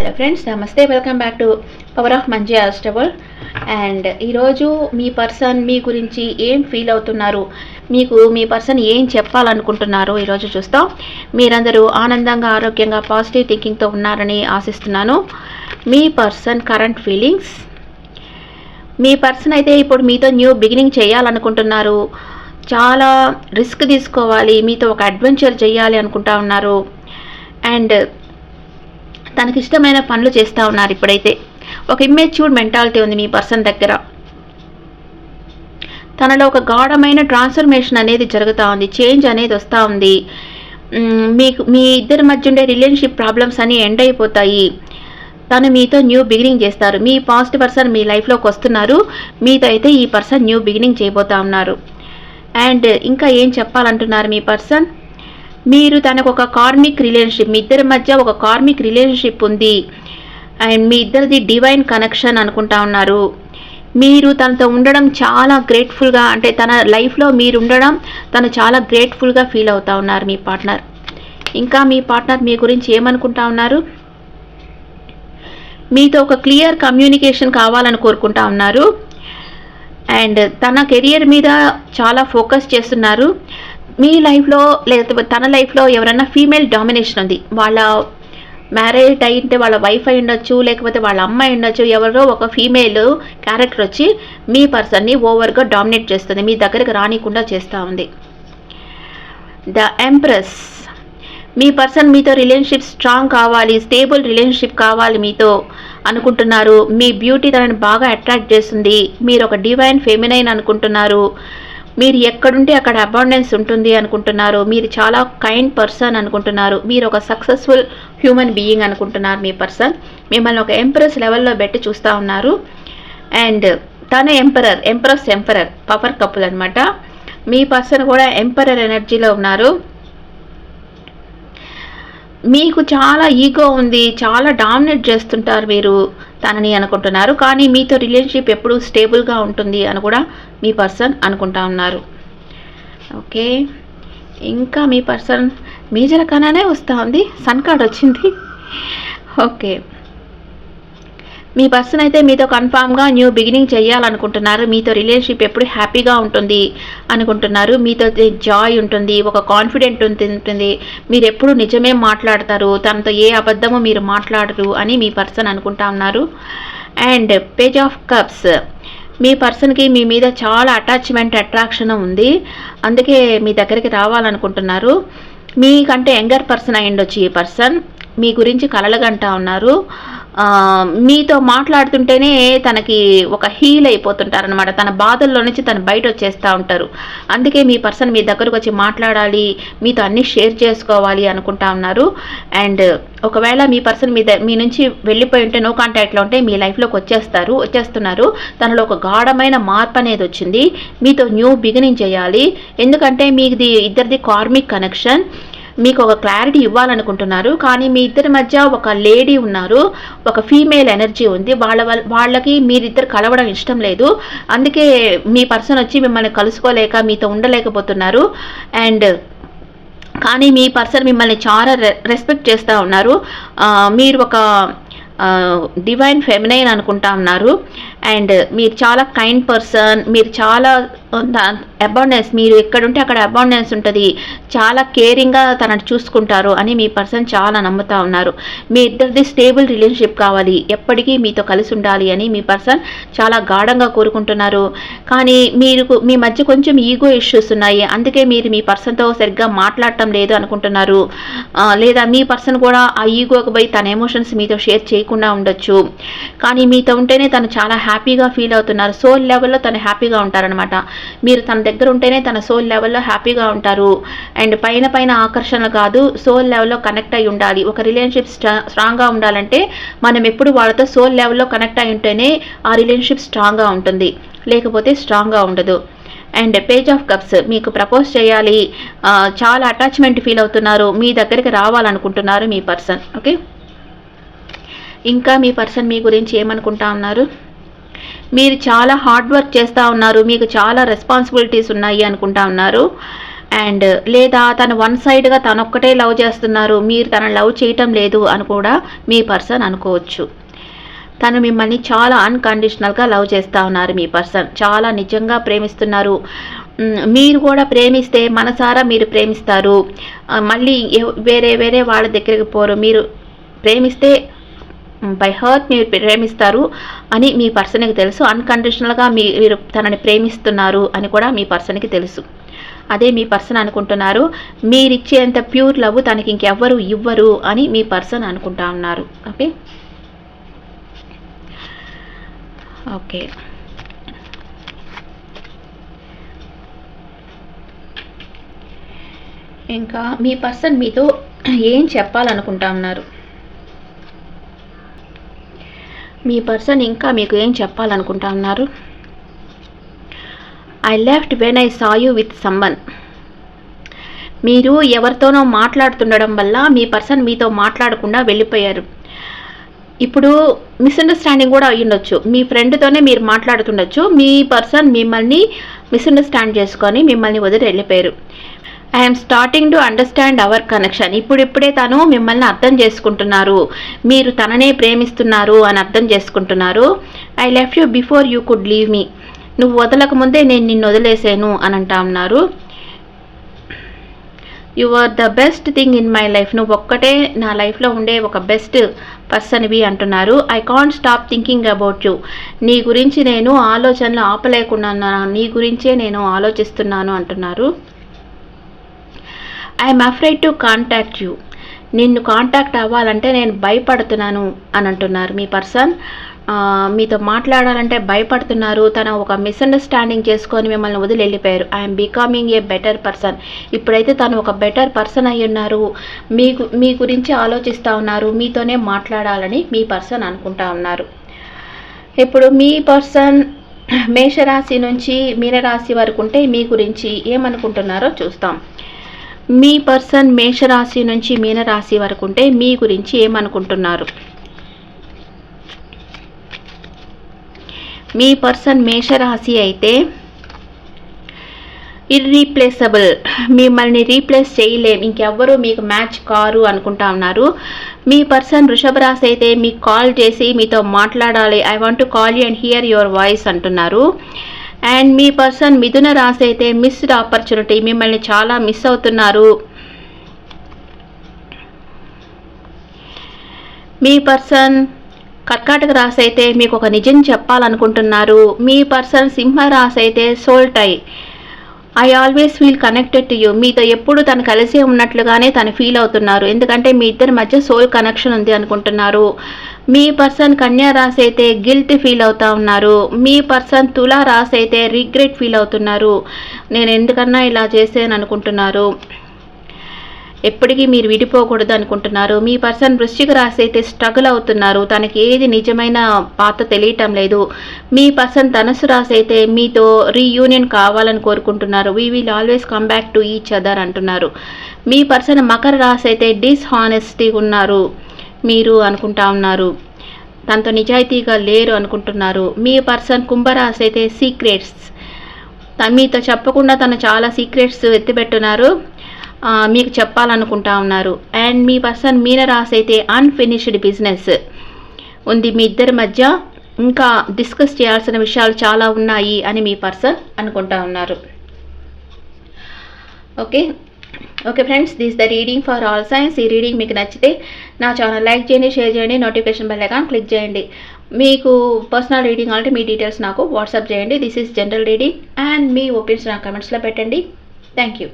Hello friends నమస్తే welcome back to power of మంచి ఆస్టబుల్ అండ్ ఈరోజు మీ పర్సన్ మీ గురించి ఏం ఫీల్ అవుతున్నారు? మీకు మీ పర్సన్ ఏం చెప్పాలనుకుంటున్నారు? ఈరోజు చూస్తాం. మీరందరూ ఆనందంగా ఆరోగ్యంగా పాజిటివ్ థింకింగ్తో ఉన్నారని ఆశిస్తున్నాను. మీ పర్సన్ కరెంట్ ఫీలింగ్స్ మీ పర్సన్ అయితే ఇప్పుడు మీతో న్యూ బిగినింగ్ చేయాలనుకుంటున్నారు. చాలా రిస్క్ తీసుకోవాలి మీతో ఒక అడ్వెంచర్ చేయాలి అనుకుంటా ఉన్నారు. అండ్ తనకి ఇష్టమైన పనులు చేస్తూ ఉన్నారు ఇప్పుడైతే. ఒక ఇమ్మెచ్యూర్డ్ మెంటాలిటీ ఉంది మీ పర్సన్ దగ్గర. తనలో ఒక గాఢమైన ట్రాన్స్ఫర్మేషన్ అనేది జరుగుతూ ఉంది చేంజ్ అనేది వస్తూ ఉంది. మీకు మీ ఇద్దరి మధ్య ఉండే రిలేషన్షిప్ ప్రాబ్లమ్స్ అన్నీ ఎండ్ అయిపోతాయి. తను మీతో న్యూ బిగినింగ్ చేస్తారు. మీ పాస్ట్ పర్సన్ మీ లైఫ్లోకి వస్తున్నారు. మీతో అయితే ఈ పర్సన్ న్యూ బిగినింగ్ చేయబోతా ఉన్నారు. అండ్ ఇంకా ఏం చెప్పాలంటున్నారు మీ పర్సన్ మీరు తనకు ఒక కార్మిక్ రిలేషన్షిప్ మీ ఇద్దరి మధ్య ఒక కార్మిక్ రిలేషన్షిప్ ఉంది. అండ్ మీ ఇద్దరిది డివైన్ కనెక్షన్ అనుకుంటా ఉన్నారు. మీరు తనతో ఉండడం చాలా గ్రేట్ఫుల్గా అంటే తన లైఫ్లో మీరు ఉండడం తను చాలా గ్రేట్ఫుల్గా ఫీల్ అవుతా ఉన్నారు మీ పార్ట్నర్ ఇంకా మీ పార్ట్నర్ మీ గురించి ఏమనుకుంటా ఉన్నారు? మీతో ఒక క్లియర్ కమ్యూనికేషన్ కావాలని కోరుకుంటా ఉన్నారు. అండ్ తన కెరియర్ మీద చాలా ఫోకస్ చేస్తున్నారు. మీ లైఫ్లో లేకపోతే తన లైఫ్లో ఎవరైనా ఫీమేల్ డామినేషన్ ఉంది. వాళ్ళ మ్యారేజ్ అయింటే వాళ్ళ వైఫ్ అయి ఉండొచ్చు లేకపోతే వాళ్ళ అమ్మాయి ఉండొచ్చు ఎవరో ఒక ఫీమేల్ క్యారెక్టర్ వచ్చి మీ పర్సన్ని ఓవర్గా డామినేట్ చేస్తుంది. మీ దగ్గరకు రానికుండా చేస్తూ ఉంది. ద ఎంప్రెస్ మీ పర్సన్ మీతో రిలేషన్షిప్ స్ట్రాంగ్ కావాలి స్టేబుల్ రిలేషన్షిప్ కావాలి మీతో అనుకుంటున్నారు. మీ బ్యూటీ తనని బాగా అట్రాక్ట్ చేస్తుంది. మీరు ఒక డివైన్ ఫెమినైన్ అనుకుంటున్నారు. మీరు ఎక్కడుంటే అక్కడ అబాండెన్స్ ఉంటుంది అనుకుంటున్నారు. మీరు చాలా కైండ్ పర్సన్ అనుకుంటున్నారు. మీరు ఒక సక్సెస్ఫుల్ హ్యూమన్ బీయింగ్ అనుకుంటున్నారు మీ పర్సన్ మిమ్మల్ని ఒక ఎంప్రెస్ లెవెల్లో పెట్టి చూస్తూ ఉన్నారు. అండ్ తను emperor empress emperor power couple అనమాట మీ పర్సన్ కూడా ఎంపరర్ ఎనర్జీలో ఉన్నారు. మీకు చాలా ఈగో ఉంది చాలా డామినేట్ చేస్తుంటారు మీరు తనని అనుకుంటున్నారు. కానీ మీతో రిలేషన్షిప్ ఎప్పుడు స్టేబుల్గా ఉంటుంది అని కూడా మీ పర్సన్ అనుకుంటా ఉన్నారు. ఓకే. ఇంకా మీ పర్సన్ మేజర్ కనానే వస్తూ ఉంది. సన్ కార్డ్ వచ్చింది. ఓకే. మీ పర్సన్ అయితే మీతో కన్ఫామ్గా న్యూ బిగినింగ్ చేయాలనుకుంటున్నారు. మీతో రిలేషన్షిప్ ఎప్పుడు హ్యాపీగా ఉంటుంది అనుకుంటున్నారు. మీతో జాయ్ ఉంటుంది ఒక కాన్ఫిడెంట్ ఉంటుంది. మీరు ఎప్పుడు నిజమే మాట్లాడతారు. తనతో ఏ అబద్ధము మీరు మాట్లాడరు అని మీ పర్సన్ అనుకుంటా ఉన్నారు. అండ్ పేజ్ ఆఫ్ కప్స్ మీ పర్సన్కి మీ మీద చాలా అటాచ్మెంట్ అట్రాక్షన్ ఉంది. అందుకే మీ దగ్గరికి రావాలనుకుంటున్నారు. మీకంటే యంగర్ పర్సన్ అయ్యుండొచ్చు ఈ పర్సన్ మీ గురించి కలలుగంటా ఉన్నారు. మీతో మాట్లాడుతుంటేనే తనకి ఒక హీల్ అయిపోతుంటారనమాట తన బాధల్లో నుంచి తను బయట వచ్చేస్తూ ఉంటారు. అందుకే మీ పర్సన్ మీ దగ్గరకు వచ్చి మాట్లాడాలి మీతో అన్నీ షేర్ చేసుకోవాలి అనుకుంటా ఉన్నారు. అండ్ ఒకవేళ మీ పర్సన్ మీ ద- మీ నుంచి వెళ్ళిపోయి ఉంటే నో కాంటాక్ట్లో ఉంటే మీ లైఫ్లోకి వచ్చేస్తారు వచ్చేస్తున్నారు. తనలో ఒక గాఢమైన మార్పు అనేది వచ్చింది. మీతో న్యూ బిగినింగ్ చేయాలి. ఎందుకంటే మీది ఇద్దరిది కార్మిక్ కనెక్షన్. మీకు ఒక క్లారిటీ ఇవ్వాలనుకుంటున్నారు. కానీ మీ ఇద్దరి మధ్య ఒక లేడీ ఉన్నారు. ఒక ఫీమేల్ ఎనర్జీ ఉంది. వాళ్ళ వల్- వాళ్ళకి మీరిద్దరు కలవడం ఇష్టం లేదు. అందుకే మీ పర్సన్ వచ్చి మిమ్మల్ని కలుసుకోలేక మీతో ఉండలేకపోతున్నారు. అండ్ కానీ మీ పర్సన్ మిమ్మల్ని చాలా రె- రెస్పెక్ట్ చేస్తూ ఉన్నారు. మీరు ఒక డివైన్ ఫెమినైన్ అనుకుంటా ఉన్నారు. అండ్ మీరు చాలా కైండ్ పర్సన్ మీరు చాలా అబౌండెన్స్ మీరు ఎక్కడుంటే అక్కడ అబౌండెన్స్ ఉంటుంది. చాలా కేరింగ్గా తనని చూసుకుంటారు అని మీ పర్సన్ చాలా నమ్ముతా ఉన్నారు. మీ ఇద్దరిది స్టేబుల్ రిలేషన్షిప్ కావాలి. ఎప్పటికీ మీతో కలిసి ఉండాలి అని మీ పర్సన్ చాలా గాఢంగా కోరుకుంటున్నారు. కానీ మీరు మీ మధ్య కొంచెం ఈగో ఇష్యూస్ ఉన్నాయి. అందుకే మీరు మీ పర్సన్తో సరిగ్గా మాట్లాడటం లేదు అనుకుంటున్నారు. లేదా మీ పర్సన్ కూడా ఆ ఈగోకి పోయి తన ఎమోషన్స్ మీతో షేర్ చేయకుండా ఉండొచ్చు. కానీ మీతో ఉంటేనే తను చాలా హ్యాపీగా ఫీల్ అవుతున్నారు. సోల్ లెవెల్లో తను హ్యాపీగా ఉంటారనమాట మీరు తన దగ్గర ఉంటేనే తన సోల్ లెవెల్లో హ్యాపీగా ఉంటారు. అండ్ పైన పైన ఆకర్షణ కాదు సోల్ లెవెల్లో కనెక్ట్ అయి ఉండాలి. ఒక రిలేషన్షిప్ స్ట్రా స్ట్రాంగ్గా ఉండాలంటే మనం ఎప్పుడు వాళ్ళతో సోల్ లెవెల్లో కనెక్ట్ అయి ఉంటేనే ఆ రిలేషన్షిప్ స్ట్రాంగ్గా ఉంటుంది. లేకపోతే స్ట్రాంగ్గా ఉండదు. అండ్ పేజ్ ఆఫ్ కప్స్ మీకు ప్రపోజ్ చేయాలి. చాలా అటాచ్మెంట్ ఫీల్ అవుతున్నారు. మీ దగ్గరికి రావాలనుకుంటున్నారు మీ పర్సన్. ఓకే? ఇంకా మీ పర్సన్ మీ గురించి ఏమనుకుంటా ఉన్నారు? మీరు చాలా హార్డ్ వర్క్ చేస్తూ ఉన్నారు మీకు చాలా రెస్పాన్సిబిలిటీస్ ఉన్నాయి అనుకుంటా ఉన్నారు. అండ్ లేదా తను వన్ సైడ్గా తనొక్కటే లవ్ చేస్తున్నారు మీరు తనను లవ్ చేయటం లేదు అని కూడా మీ పర్సన్ అనుకోవచ్చు. తను మిమ్మల్ని చాలా అన్కండిషనల్గా లవ్ చేస్తూ ఉన్నారు మీ పర్సన్ చాలా నిజంగా ప్రేమిస్తున్నారు. మీరు కూడా ప్రేమిస్తే మనసారా మీరు ప్రేమిస్తారు. మళ్ళీ వేరే వేరే వాళ్ళ దగ్గరికి పోరు. మీరు ప్రేమిస్తే బై హర్ట్ మీరు ప్రేమిస్తారు అని మీ పర్సన్కి తెలుసు. అన్కండిషనల్గా మీ మీరు తనని ప్రేమిస్తున్నారు అని కూడా మీ పర్సన్కి తెలుసు. అదే మీ పర్సన్ అనుకుంటున్నారు. మీరిచ్చేంత ప్యూర్ లవ్ తనకి ఇంకెవ్వరు ఇవ్వరు అని మీ పర్సన్ అనుకుంటా ఉన్నారు. ఓకే? ఓకే. ఇంకా మీ పర్సన్ మీతో ఏం చెప్పాలనుకుంటా ఉన్నారు? మీ పర్సన్ ఇంకా మీకు ఏం చెప్పాలనుకుంటా ఉన్నారు I left when I saw you with someone మీరు ఎవరితోనో మాట్లాడుతుండడం వల్ల మీ పర్సన్ మీతో మాట్లాడకుండా వెళ్ళిపోయారు. ఇప్పుడు మిస్అండర్స్టాండింగ్ కూడా అయ్యుండొచ్చు. మీ ఫ్రెండ్తోనే మీరు మాట్లాడుతుండొచ్చు. మీ పర్సన్ మిమ్మల్ని మిస్అండర్స్టాండ్ చేసుకొని మిమ్మల్ని వదిలి వెళ్ళిపోయారు. I'm starting to understand our connection ఇప్పుడిప్పుడే తను మిమ్మల్ని అర్థం చేసుకుంటున్నారు. మీరు తననే ప్రేమిస్తున్నారు అని అర్థం చేసుకుంటున్నారు. I left you before you could leave మీ నువ్వు వదలక ముందే నేను నిన్ను వదిలేసాను అని అంటా ఉన్నారు. You are the best thing in my life నువ్వు ఒక్కటే నా లైఫ్లో ఉండే ఒక బెస్ట్ పర్సన్వి అంటున్నారు. I can't stop thinking about you నీ గురించి నేను ఆలోచనలు ఆపలేకుండా నీ గురించే నేను ఆలోచిస్తున్నాను అంటున్నారు. I'm afraid to contact you నిన్ను కాంటాక్ట్ అవ్వాలంటే నేను భయపడుతున్నాను అని అంటున్నారు. మీ పర్సన్ మీతో మాట్లాడాలంటే భయపడుతున్నారు. తన ఒక మిస్అండర్స్టాండింగ్ చేసుకొని మిమ్మల్ని వదిలి వెళ్ళిపోయారు. I'm becoming a better person ఇప్పుడైతే తను ఒక బెటర్ పర్సన్ అయి ఉన్నారు. మీకు మీ గురించి ఆలోచిస్తూ ఉన్నారు. మీతోనే మాట్లాడాలని మీ పర్సన్ అనుకుంటా ఉన్నారు. ఇప్పుడు మీ పర్సన్ మేషరాశి నుంచి మీనరాశి వరకు ఉంటే మీ గురించి ఏమనుకుంటున్నారో చూస్తాం. మీ పర్సన్ మేషరాశి నుంచి మీనరాశి వరకు ఉంటే మీ గురించి ఏమనుకుంటున్నారు? మీ పర్సన్ మేషరాశి అయితే ఇర్రీప్లేసబుల్ మిమ్మల్ని రీప్లేస్ చేయలేం. ఇంకెవ్వరూ మీకు మ్యాచ్ కారు అనుకుంటా ఉన్నారు. మీ పర్సన్ వృషభ రాశి అయితే మీకు కాల్ చేసి మీతో మాట్లాడాలి. I want to call you and hear your voice అంటున్నారు. అండ్ మీ పర్సన్ మిథున రాశి అయితే మిస్డ్ ఆపర్చునిటీ మిమ్మల్ని చాలా మిస్ అవుతున్నారు. మీ పర్సన్ కర్కాటక రాశి అయితే మీకు ఒక నిజం చెప్పాలనుకుంటున్నారు. మీ పర్సన్ సింహ రాశి అయితే soul tie I always feel connected to you మీతో ఎప్పుడు తను కలిసి ఉన్నట్లుగానే తను ఫీల్ అవుతున్నారు. ఎందుకంటే మీ ఇద్దరి మధ్య సోల్ కనెక్షన్ ఉంది అనుకుంటున్నారు. మీ పర్సన్ కన్యా రాసి అయితే గిల్ట్ ఫీల్ అవుతా ఉన్నారు. మీ పర్సన్ తులా రాసి అయితే రిగ్రెట్ ఫీల్ అవుతున్నారు. నేను ఎందుకన్నా ఇలా చేసాను అనుకుంటున్నారు. ఎప్పటికీ మీరు విడిపోకూడదు అనుకుంటున్నారు. మీ పర్సన్ వృశ్చిక రాశి అయితే స్ట్రగుల్ అవుతున్నారు. తనకి ఏది నిజమైన పాత తెలియటం లేదు. మీ పర్సన్ ధనుసు రాశి అయితే మీతో రీయూనియన్ కావాలని కోరుకుంటున్నారు. We will always come back to each other అంటున్నారు. మీ పర్సన్ మకర రాశి అయితే డిస్హానెస్టీ ఉన్నారు. మీరు అనుకుంటా ఉన్నారు. తనతో నిజాయితీగా లేరు అనుకుంటున్నారు. మీ పర్సన్ కుంభరాశి అయితే సీక్రెట్స్ త- మీతో చెప్పకుండా తను చాలా సీక్రెట్స్ ఎత్తిపెట్టున్నారు. మీకు చెప్పాలనుకుంటా ఉన్నారు. అండ్ మీ పర్సన్ మీనరాశి అయితే అన్ఫినిష్డ్ బిజినెస్ ఉంది. మీ ఇద్దరి మధ్య ఇంకా డిస్కస్ చేయాల్సిన విషయాలు చాలా ఉన్నాయి అని మీ పర్సన్ అనుకుంటా ఉన్నారు. Okay okay friends this the reading for all signs ఈ రీడింగ్ మీకు నచ్చితే నా ఛానల్ లైక్ చేయండి షేర్ చేయండి నోటిఫికేషన్ బెల్ ఐకాన్ క్లిక్ చేయండి. మీకు పర్సనల్ రీడింగ్ అంటే మీ డీటెయిల్స్ నాకు వాట్సాప్ చేయండి. This is general reading and me opinions నా కమెంట్స్లో పెట్టండి. Thank you